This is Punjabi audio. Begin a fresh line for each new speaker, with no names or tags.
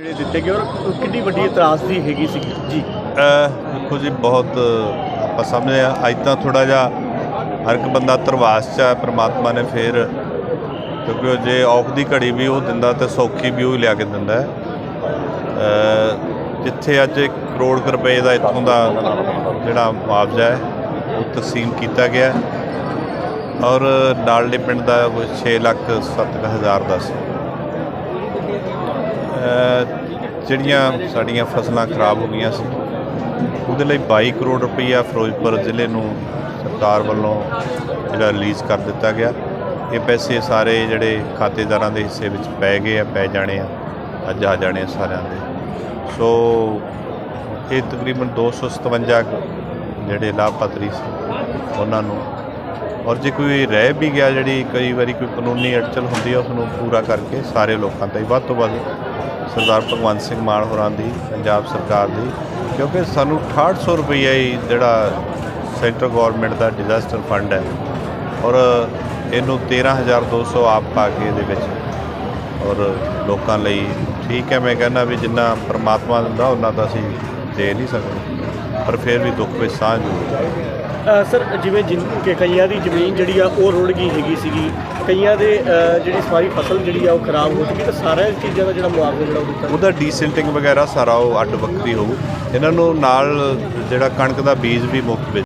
ਜਿਹੜੇ ਦਿੱਤੇ ਗਏ ਔਰ ਕਿੰਨੀ ਵੱਡੀ ਇਤਰਾਜ਼ ਹੈਗੀ ਸੀ ਜੀ
ਦੇਖੋ ਜੀ, ਬਹੁਤ, ਆਪਾਂ ਸਮਝਦੇ ਆ ਅੱਜ ਤਾਂ ਥੋੜਾ ਜਿਹਾ ਹਰ ਇੱਕ ਬੰਦਾ ਤਰਵਾਸ ਚ ਹੈ ਪ੍ਰਮਾਤਮਾ ਨੇ ਫੇਰ, ਕਿਉਂਕਿ ਉਹ ਜੇ ਔਖ ਦੀ ਘੜੀ ਵੀ ਉਹ ਦਿੰਦਾ ਤੇ ਸੌਖੀ ਵੀ ਉਹ ਲਿਆ ਕੇ ਦਿੰਦਾ ਜਿੱਥੇ ਅੱਜ 1 ਕਰੋੜ ਕੁ ਰੁਪਏ ਦਾ ਇੱਥੋਂ ਦਾ ਜਿਹੜਾ ਮੁਆਵਜ਼ਾ ਹੈ, ਉਹ ਤਕਸੀਮ ਕੀਤਾ ਗਿਆ ਹੈ। ਔਰ ਨਾਲਡੇ ਪਿੰਡ ਦਾ ਕੋਈ 6 ਲੱਖ 7 ਹਜ਼ਾਰ ਦਾ ਸੀ। ਜਿਹੜੀਆਂ ਸਾਡੀਆਂ ਫਸਲਾਂ ਖਰਾਬ ਹੋ ਗਈਆਂ ਸੀ, ਉਹਦੇ ਲਈ 22 ਕਰੋੜ ਰੁਪਈਆ ਫਿਰੋਜ਼ਪੁਰ ਜ਼ਿਲ੍ਹੇ ਨੂੰ ਸਰਕਾਰ ਵੱਲੋਂ ਜਿਹੜਾ ਰਿਲੀਜ਼ ਕਰ ਦਿੱਤਾ ਗਿਆ। ਇਹ ਪੈਸੇ ਸਾਰੇ ਜਿਹੜੇ ਖਾਤੇਦਾਰਾਂ ਦੇ ਹਿੱਸੇ ਵਿੱਚ ਪੈ ਗਏ ਆ, ਪੈ ਜਾਣੇ ਆ, ਅੱਜ ਆ ਜਾਣੇ ਆ ਸਾਰਿਆਂ ਦੇ। ਸੋ ਇਹ ਤਕਰੀਬਨ 257 ਕੁ ਜਿਹੜੇ ਲਾਭਪਾਤਰੀ ਸੀ, ਉਹਨਾਂ ਨੂੰ। ਔਰ ਜੇ ਕੋਈ ਰਹਿ ਵੀ ਗਿਆ ਜਿਹੜੀ ਕਈ ਵਾਰੀ ਕੋਈ ਕਾਨੂੰਨੀ ਅੜਚਲ ਹੁੰਦੀ ਹੈ ਉਸ ਨੂੰ ਪੂਰਾ ਕਰਕੇ ਸਾਰੇ ਲੋਕਾਂ ਤਾਈਂ ਵੱਧ ਤੋਂ ਵੱਧ ਸਰਦਾਰ ਭਗਵੰਤ ਸਿੰਘ ਮਾਨ ਹੋਰਾਂ ਦੀ, ਪੰਜਾਬ ਸਰਕਾਰ ਦੀ, ਕਿਉਂਕਿ ਸਾਨੂੰ 6800 ਰੁਪਈਆ ਹੀ ਜਿਹੜਾ ਸੈਂਟਰ ਗਵਰਨਮੈਂਟ ਦਾ ਡਿਜ਼ਾਸਟਰ ਫੰਡ ਹੈ ਔਰ ਇਹਨੂੰ 13200 ਆਪ ਪਾ ਕੇ ਇਹਦੇ ਵਿੱਚ ਔਰ ਲੋਕਾਂ ਲਈ ਠੀਕ ਹੈ, ਮੈਂ ਕਹਿੰਦਾ ਵੀ ਜਿੰਨਾ ਪ੍ਰਮਾਤਮਾ ਦਿੰਦਾ ਉਹਨਾਂ ਤਾਂ ਅਸੀਂ ਦੇ ਨਹੀਂ ਸਕਦੇ, ਪਰ ਫਿਰ ਵੀ ਦੁੱਖ ਵਿੱਚ ਸਾਂਝ ਹੋ
ਹੈ। ਸਰ, ਜਿਵੇਂ ਜਿਨ ਕਿ ਕਈਆਂ ਦੀ ਜ਼ਮੀਨ ਜਿਹੜੀ ਆ, ਉਹ ਰੁੜ ਗਈ ਹੈਗੀ ਸੀਗੀ। ਕਈਆਂ ਦੇ ਜਿਹੜੀ ਸਾਰੀ ਫਸਲ ਜਿਹੜੀ ਆ ਉਹ ਖਰਾਬ ਹੋ ਚੁੱਕੀ ਤਾਂ ਸਾਰੀਆਂ ਚੀਜ਼ਾਂ ਦਾ ਜਿਹੜਾ ਮੁਆਵਜ਼ਾ ਜਿਹੜਾ ਉਹ ਦਿੱਤਾ
ਉਹਦਾ ਡੀਸਿਲਟਿੰਗ ਵਗੈਰਾ ਸਾਰਾ ਉਹ ਅੱਡ ਵੱਖਰੀ ਹੋਊ। ਇਹਨਾਂ ਨੂੰ ਨਾਲ ਜਿਹੜਾ ਕਣਕ ਦਾ ਬੀਜ ਵੀ ਮੁਫਤ ਵਿੱਚ